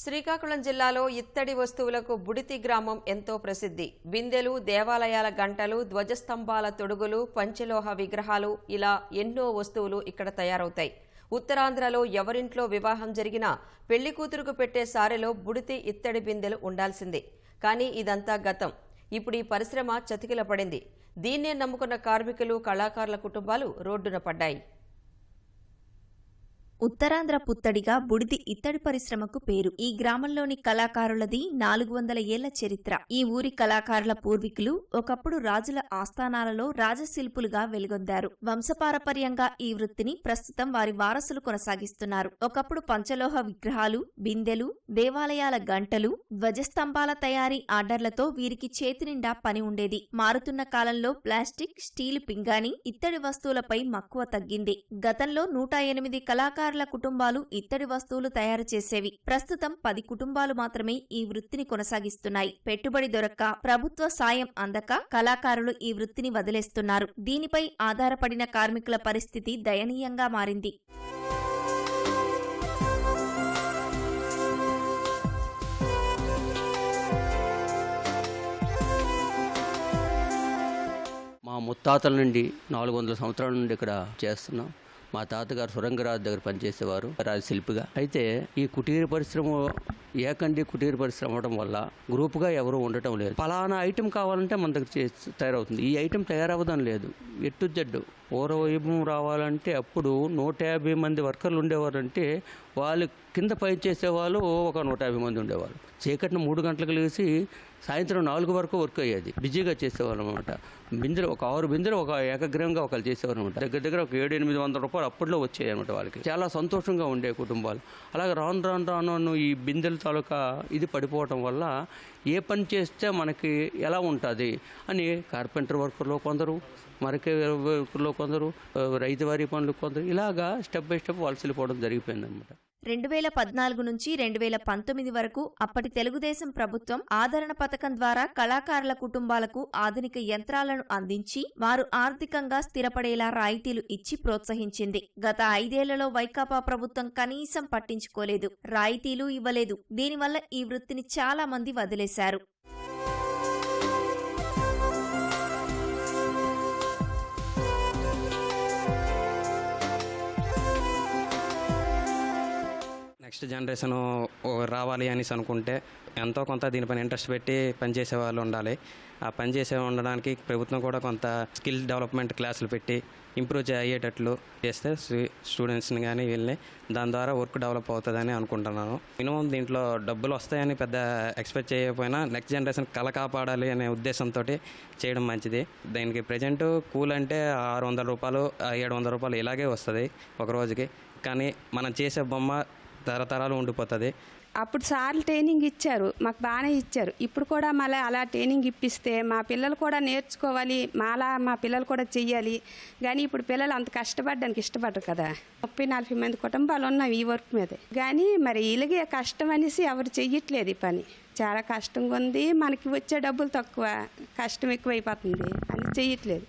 శ్రీకాకుళం జిల్లాలో ఇత్తడి వస్తువులకు బుడితి గ్రామం ఎంతో ప్రసిద్ధి. బిందెలు దేవాలయాల గంటలు ధ్వజస్తంభాల తొడుగులు పంచలోహ విగ్రహాలు ఇలా ఎన్నో వస్తువులు ఇక్కడ తయారవుతాయి. ఉత్తరాంధ్రలో ఎవరింట్లో వివాహం జరిగినా పెళ్ళి కూతురుకు పెట్టే సారెలో బుడితి ఇత్తడి బిందెలు ఉండాల్సిందే. కానీ ఇదంతా గతం. ఇప్పుడు ఈ పరిశ్రమ చతికిల పడింది దీన్నే నమ్ముకున్న కార్మికులు కళాకారుల కుటుంబాలు రోడ్డున పడ్డాయి. ఉత్తరాంధ్ర పుత్తడిగా బుడిది ఇత్తడి పరిశ్రమకు పేరు. ఈ గ్రామంలోని కళాకారులది నాలుగు వందల ఏళ్ళ చరిత్ర. ఈ ఊరి కళాకారుల పూర్వీకులు ఒకప్పుడు రాజుల ఆస్థానాలలో రాజశిల్పులుగా వెలుగొందారు. వంశపారపర్యంగా ఈ వృత్తిని ప్రస్తుతం వారి వారసులు కొనసాగిస్తున్నారు. ఒకప్పుడు పంచలోహ విగ్రహాలు బిందెలు దేవాలయాల గంటలు ధ్వజస్తంభాల తయారీ ఆర్డర్లతో వీరికి చేతి నిండా పని ఉండేది. మారుతున్న కాలంలో ప్లాస్టిక్ స్టీల్ పింగాణి ఇత్తడి వస్తువులపై మక్కువ తగ్గింది. గతంలో నూట ఎనిమిది కళాకారుల కుటుంబాలు ఇత్తడి వస్తువులు తయారు చేసేవి. ప్రస్తుతం పది కుటుంబాలు మాత్రమే ఈ వృత్తిని కొనసాగిస్తున్నాయి. పెట్టుబడి దొరక్క ప్రభుత్వ సాయం అందక కళాకారులు ఈ వృత్తిని వదిలేస్తున్నారు. దీనిపై ఆధారపడిన కార్మికుల పరిస్థితి దయనీయంగా మారింది. మా ముత్తాతల నుండి నాలుగు వందల సంవత్సరాల నుండి ఇక్కడ చేస్తున్నాం. మా తాతగారు సురంగరాజు దగ్గర పనిచేసేవారు రాజశిల్పిగా. అయితే ఈ కుటీర పరిశ్రమ ఏకండి కుటీర పరిశ్రమ అవడం వల్ల గ్రూప్గా ఎవరు ఉండటం లేదు. ఫలానా ఐటెం కావాలంటే మన దగ్గర చేసి తయారవుతుంది. ఈ ఐటెం తయారవ్వడం లేదు. ఎట్టు జడ్డు? పూర్వవైభవం రావాలంటే అప్పుడు నూట యాభై మంది వర్కర్లు ఉండేవారంటే వాళ్ళు కింద పని చేసేవాళ్ళు ఒక నూట యాభై మంది ఉండేవారు చీకటిని మూడు గంటలకు లేచి సాయంత్రం నాలుగు వరకు వర్క్ అయ్యేది. బిజీగా చేసేవాళ్ళు అనమాట బిందెలు ఒక ఆరు బిందెలు ఒక ఏకగ్రహంగా ఒకళ్ళు చేసేవారు అనమాట దగ్గర దగ్గర ఒక ఏడు ఎనిమిది వందల రూపాయలు అప్పట్లో వచ్చాయి అనమాట వాళ్ళకి. చాలా సంతోషంగా ఉండే కుటుంబాలు. అలాగే రాను రాను రాను ఈ బిందెలతో తాలూకా ఇది పడిపోవటం వల్ల ఏ పని చేస్తే మనకి ఎలా ఉంటుంది అని కార్పెంటర్ వర్కర్లో కొందరు మరకే వర్కర్లో కొందరు రైతువారి పనులు కొందరు ఇలాగా స్టెప్ బై స్టెప్ వలస వెళ్ళిపోవడం జరిగిపోయింది అనమాట రెండు వేల పద్నాలుగు నుంచి రెండు వేల పంతొమ్మిది వరకు అప్పటి తెలుగుదేశం ప్రభుత్వం ఆదరణ పథకం ద్వారా కళాకారుల కుటుంబాలకు ఆధునిక యంత్రాలను అందించి వారు ఆర్థికంగా స్థిరపడేలా రాయితీలు ఇచ్చి ప్రోత్సహించింది. గత ఐదేళ్ళలో వైకాపా ప్రభుత్వం కనీసం పట్టించుకోలేదు రాయితీలు ఇవ్వలేదు. దీనివల్ల ఈ వృత్తిని చాలా మంది వదిలేశారు. నెక్స్ట్ జనరేషన్ రావాలి అనేసి అనుకుంటే ఎంతో కొంత దీనిపైన ఇంట్రెస్ట్ పెట్టి పనిచేసే వాళ్ళు ఉండాలి. ఆ పనిచేసే ఉండడానికి ప్రభుత్వం కూడా కొంత స్కిల్ డెవలప్మెంట్ క్లాసులు పెట్టి ఇంప్రూవ్ అయ్యేటట్లు చేస్తే స్టూడెంట్స్ని కానీ వీళ్ళని దాని ద్వారా వర్క్ డెవలప్ అవుతుందని అనుకుంటున్నాను. మినిమం దీంట్లో డబ్బులు వస్తాయని పెద్ద ఎక్స్పెక్ట్ చేయకపోయినా నెక్స్ట్ జనరేషన్ కళ కాపాడాలి అనే ఉద్దేశంతో చేయడం మంచిది. దీనికి ప్రజెంట్ కూల్ అంటే ఆరు వందల రూపాయలు ఏడు వందల రూపాయలు ఇలాగే వస్తుంది ఒక రోజుకి. కానీ మనం చేసే బొమ్మ తరతరాలు ఉండిపోతుంది. అప్పుడు సార్లు ట్రైనింగ్ ఇచ్చారు. మాకు బాగానే ఇచ్చారు. ఇప్పుడు కూడా మళ్ళీ అలా ట్రైనింగ్ ఇప్పిస్తే మా పిల్లలు కూడా నేర్చుకోవాలి మాలా మా పిల్లలు కూడా చెయ్యాలి. కానీ ఇప్పుడు పిల్లలు అంత కష్టపడడానికి ఇష్టపడరు కదా. ముప్పై నలభై మంది కుటుంబాలు ఉన్నాయి ఈ వర్క్ మీద. కానీ మరి ఇలాగే కష్టం అనేసి ఎవరు చెయ్యట్లేదు ఈ పని. చాలా కష్టంగా ఉంది మనకి వచ్చే డబ్బులు తక్కువ. కష్టం ఎక్కువైపోతుంది. అని చెయ్యట్లేదు.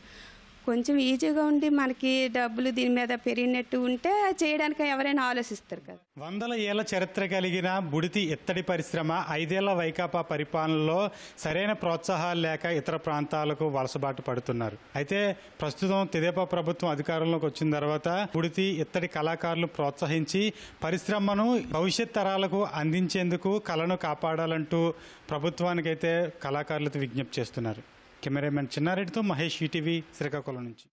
కొంచెం ఈజీగా ఉండి మనకి డబ్బులు దీని మీద పెరిగినట్టు ఉంటే చేయడానికి ఎవరైనా ఆలోచిస్తారు కదా. వందల ఏళ్ళ చరిత్ర కలిగిన బుడితి ఇత్తడి పరిశ్రమ ఐదేళ్ళ వైకాపా పరిపాలనలో సరైన ప్రోత్సాహాలు లేక ఇతర ప్రాంతాలకు వలసబాటు పడుతున్నారు. అయితే ప్రస్తుతం తెదేపా ప్రభుత్వం అధికారంలోకి వచ్చిన తర్వాత బుడితి ఇత్తడి కళాకారులు ప్రోత్సహించి పరిశ్రమను భవిష్యత్ తరాలకు అందించేందుకు కళను కాపాడాలంటూ ప్రభుత్వానికైతే కళాకారులతో విజ్ఞప్తి చేస్తున్నారు. కెమెరామెన్ చిన్నారెడ్డితో మహేష్ ఈటీవీ శ్రీకాకుళం నుంచి